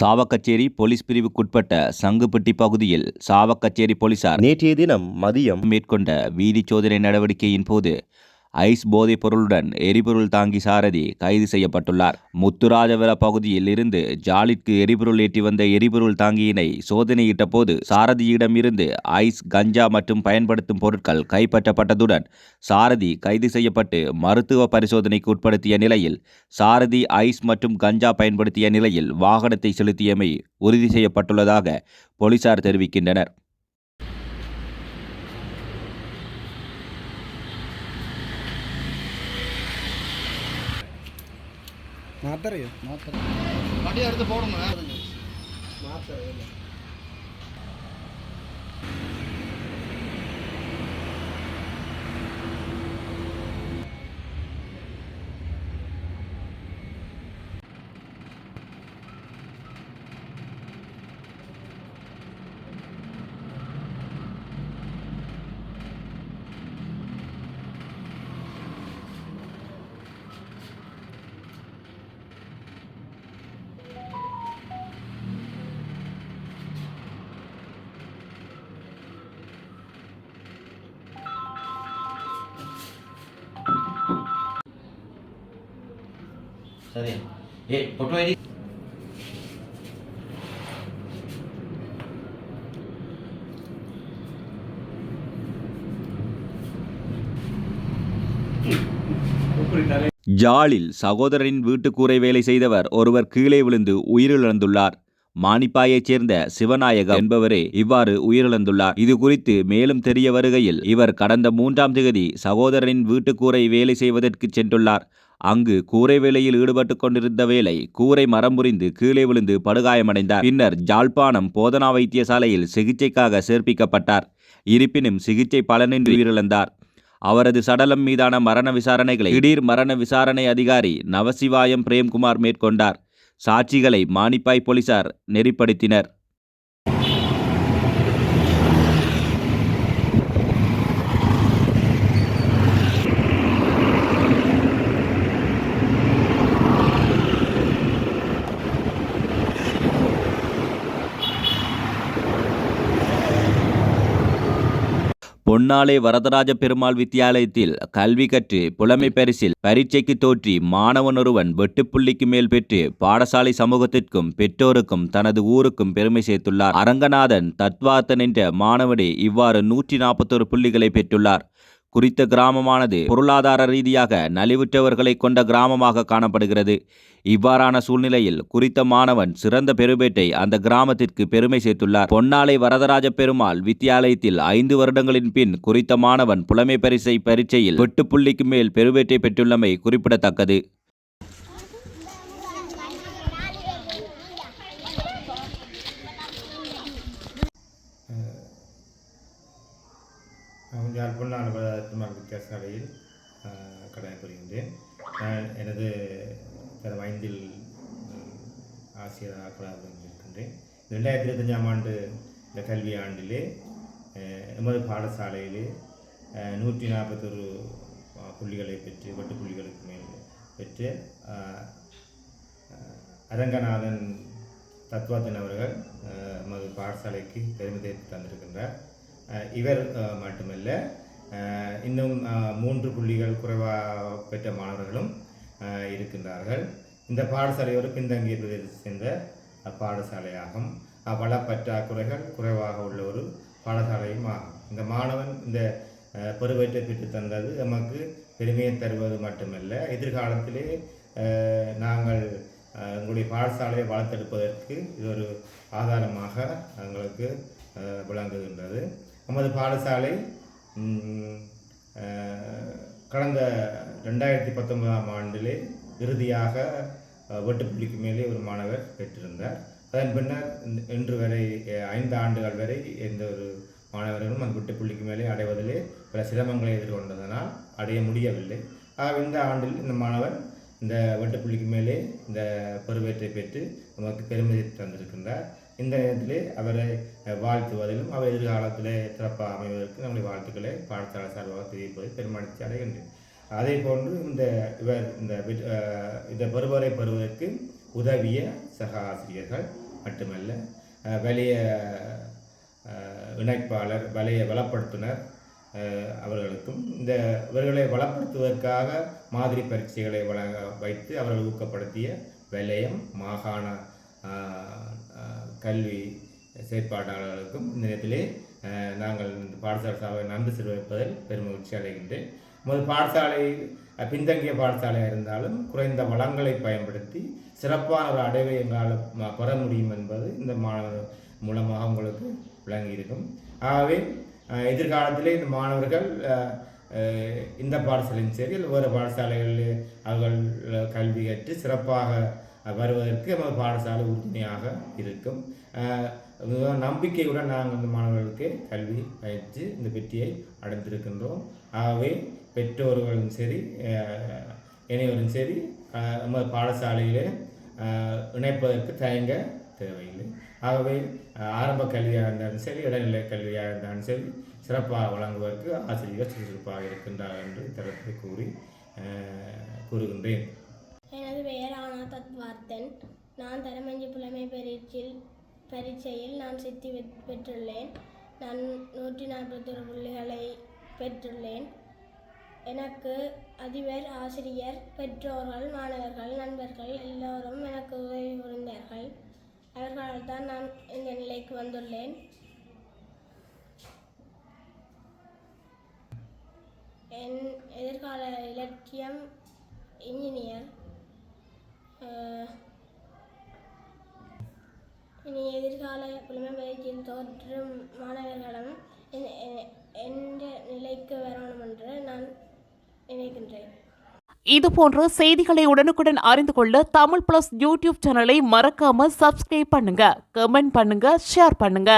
Chavakachcheri police பிரிவுக்குட்பட்ட சங்குப்பட்டி பகுதியில் சாவக்கச்சேரி போலீசார் நேற்றைய தினம் மதியம் மேற்கொண்ட வீதி சோதனை நடவடிக்கையின் போது ஐஸ் போதைப் பொருளுடன் எரிபொருள் தாங்கி சாரதி கைது செய்யப்பட்டுள்ளார். முத்துராஜவர பகுதியில் இருந்து ஜாலிக்கு எரிபொருள் ஏற்றி வந்த எரிபொருள் தாங்கியினை சோதனையிட்ட போது சாரதியிடம் இருந்து ஐஸ் கஞ்சா மற்றும் பயன்படுத்தும் பொருட்கள் கைப்பற்றப்பட்டதுடன் சாரதி கைது செய்யப்பட்டு மருத்துவ பரிசோதனைக்கு உட்படுத்திய நிலையில் சாரதி ஐஸ் மற்றும் கஞ்சா பயன்படுத்திய நிலையில் வாகனத்தை செலுத்தியமை உறுதி செய்யப்பட்டுள்ளதாக போலீசார் தெரிவிக்கின்றனர். നാത്തറിയോ നാത്തറിയോ വണ്ടി അടുത്ത് പോകണം. നാത്തറിയോ ಸರಿ ಏ ಫೋಟೋ ಐಡಿ ஜாலில் சகோதரரின் வீட்டுக்கூரை வேலை செய்தவர் ஒருவர் கீழே விழுந்து உயிரிழந்துள்ளார் மானிப்பாயைச் சேர்ந்த சிவநாயகம் என்பவரே இவ்வாறு உயிரிழந்துள்ளார். இது குறித்து மேலும் தெரிய வருகையில் இவர் கடந்த மூன்றாம் திகதி சகோதரனின் வீட்டுக்கூரை வேலை செய்வதற்கு சென்றுள்ளார். அங்கு கூரை வேலையில் ஈடுபட்டு கொண்டிருந்த வேளை கூரை மரம் முறிந்து கீழே விழுந்து படுகாயமடைந்தார். பின்னர் ஜாழ்ப்பாணம் போதனா வைத்தியசாலையில் சிகிச்சைக்காக சேர்ப்பிக்கப்பட்டார். இருப்பினும் சிகிச்சை பலனின்றி உயிரிழந்தார். அவரது சடலம் மீதான மரண விசாரணைகளை திடீர் மரண விசாரணை அதிகாரி நவசிவாயம் பிரேம்குமார் மேற்கொண்டார். சாட்சிகளை மானிப்பாய் போலீசார் நெறிப்படுத்தினர். பொன்னாலை வரதராஜ பெருமாள் வித்தியாலயத்தில் கல்வி கற்று புலமை பரிசில் பரீட்சைக்கு தோற்றி மாணவன் ஒருவன் வெட்டுப்புள்ளிக்கு மேல் பெற்று பாடசாலை சமூகத்திற்கும் பெற்றோருக்கும் தனது ஊருக்கும் பெருமை சேர்த்துள்ளார். அரங்கநாதன் தத்வார்த்தன் என்ற மாணவனே இவ்வாறு நூற்றி நாற்பத்தொரு புள்ளிகளை பெற்றுள்ளார். குறித்த கிராமமானது பொருளாதார ரீதியாக நலிவுற்றவர்களை கொண்ட கிராமமாக காணப்படுகிறது. இவ்வாறான சூழ்நிலையில் குறித்த மாணவன் சிறந்த பெருபேட்டை அந்த கிராமத்திற்கு பெருமை சேர்த்துள்ளார். பொன்னாலை வரதராஜ பெருமாள் வித்தியாலயத்தில் ஐந்து வருடங்களின் பின் குறித்த மாணவன் புலமை பரிசை பரீட்சையில் வெட்டு புள்ளிக்கு மேல் பெருவேட்டை பெற்றுள்ளமை குறிப்பிடத்தக்கது. நான் யாழ்ப்பாண வித்தியாச வித்தியாசாலையில் கடமை புரிகின்றேன். நான் எனது தரம் ஐந்தில் ஆசிரியராக இருக்கின்றேன். ரெண்டாயிரத்தி இருபத்தஞ்சாம் ஆண்டு இந்த கல்வி ஆண்டிலே எமது பாடசாலையிலே நூற்றி நாற்பத்தொரு புள்ளிகளை பெற்று வெட்டு புள்ளிகளுக்கு மேல் பெற்று அரங்கநாதன் தத்வாதன் அவர்கள் எமது பாடசாலைக்கு பெருமிதத்தை தந்திருக்கின்றார். இவர் மட்டுமல்ல இன்னும் மூன்று புள்ளிகள் குறைவாக பெற்ற மாணவர்களும் இருக்கின்றார்கள். இந்த பாடசாலை ஒரு பின்தங்கிய பிரதேசத்தை சேர்ந்த பாடசாலையாகும். அஹ், வள பற்றாக்குறைகள் குறைவாக உள்ள ஒரு பாடசாலையும் ஆகும். இந்த மாணவன் இந்த அஹ், பெற்று தந்தது நமக்கு பெருமையை தருவது மட்டுமல்ல எதிர்காலத்திலே நாங்கள் எங்களுடைய பாடசாலையை வளர்த்தெடுப்பதற்கு இது ஒரு ஆதாரமாக எங்களுக்கு விளங்குகின்றது. நமது பாடசாலை கடந்த ரெண்டாயிரத்தி பத்தொன்பதாம் ஆண்டிலே இறுதியாக வெட்டுப்புள்ளிக்கு மேலே ஒரு மாணவர் பெற்றிருந்தார். அதன் பின்னர் இன்று வரை ஐந்து ஆண்டுகள் வரை எந்த ஒரு மாணவர்களும் அந்த வெட்டுப்புள்ளிக்கு மேலே அடைவதிலே பல சிரமங்களை எதிர்கொண்டதனால் அடைய முடியவில்லை. ஆக இந்த ஆண்டில் இந்த மாணவர் இந்த வெட்டுப்புள்ளிக்கு மேலே இந்த பெருவேற்றை பெற்று நமக்கு பெருமை தந்திருக்கின்றார். இந்த நேரத்திலே அவரை வாழ்த்துவதிலும் அவர் எதிர்காலத்தில் சிறப்பாக அமைவதற்கு நம்முடைய வாழ்த்துக்களை பாடசாலை சார்பாக தெரிவிப்பதை பெருமடித்து அடைகின்றேன். அதே போன்று இந்த இவர் இந்த இந்த பெறுவரை பெறுவதற்கு உதவிய சக ஆசிரியர்கள் மட்டுமல்ல வலிய இணைப்பாளர் வலைய வளப்படுத்துனர் அவர்களுக்கும் இந்த இவர்களை வளப்படுத்துவதற்காக மாதிரி பரீட்சைகளை வழங்க வைத்து அவர்கள் ஊக்கப்படுத்திய வலயம் மாகாண கல்வி செயற்பாட்டாளர்களுக்கும் இந்த நேரத்திலே நாங்கள் இந்த பாடசாலை சாவை நன்றி தெரிவிப்பதில் பெருமகிழ்ச்சி அடைகின்றேன். முதல் பாடசாலை பின்தங்கிய பாடசாலையாக இருந்தாலும் குறைந்த வளங்களை பயன்படுத்தி சிறப்பான ஒரு அடைவை எங்களால் பெற முடியும் என்பது இந்த மாணவர் மூலமாக உங்களுக்கு விளங்கியிருக்கும். ஆகவே எதிர்காலத்திலே இந்த மாணவர்கள் இந்த பாடசாலையும் சரி வேறு பாடசாலைகளில் அவர்கள் கல்வி கற்று சிறப்பாக வருவதற்கு நமது பாடசாலை உறுதுணையாக இருக்கும். நம்பிக்கையுடன் நாங்கள் இந்த மாணவர்களுக்கு கல்வி பயிற்சி இந்த வெற்றியை அடைந்திருக்கின்றோம். ஆகவே பெற்றோர்களும் சரி இணையவரும் சரி நமது பாடசாலையிலே இணைப்பதற்கு தயங்க தேவையில்லை. ஆகவே ஆரம்ப கல்வியாக இருந்தாலும் சரி இடைநிலை கல்வியாக இருந்தாலும் சரி சிறப்பாக வழங்குவதற்கு ஆசிரியர்கள் சுறுசுறுப்பாக இருக்கின்றார் என்று தரத்தை கூறி கூறுகின்றேன். பெயர் நான் தரமஞ்சி புலமை பரீட்சையில் பரீட்சையில் நான் சித்தி பெற்றுள்ளேன். நான் நூற்றி நாற்பத்தொரு புள்ளிகளை பெற்றுள்ளேன். எனக்கு அதிபர் ஆசிரியர் பெற்றோர்கள் மாணவர்கள் நண்பர்கள் எல்லோரும் எனக்கு உதவி புரிந்தார்கள். அவர்களால் தான் நான் இந்த நிலைக்கு வந்துள்ளேன். என் எதிர்கால இலக்கியம் இன்ஜினியர் இனி எதிர்கால புலமை பயிற்சியில் தோற்றும் மாணவர்களும் எந்த நிலைக்கு வரணும் என்று நான் நினைக்கின்றேன். இது போன்ற செய்திகளை உடனுக்குடன் அறிந்து கொள்ள தமிழ் பிளஸ் யூடியூப் சேனலை மறக்காம சப்ஸ்கிரைப் பண்ணுங்க கமெண்ட் பண்ணுங்க ஷேர் பண்ணுங்க.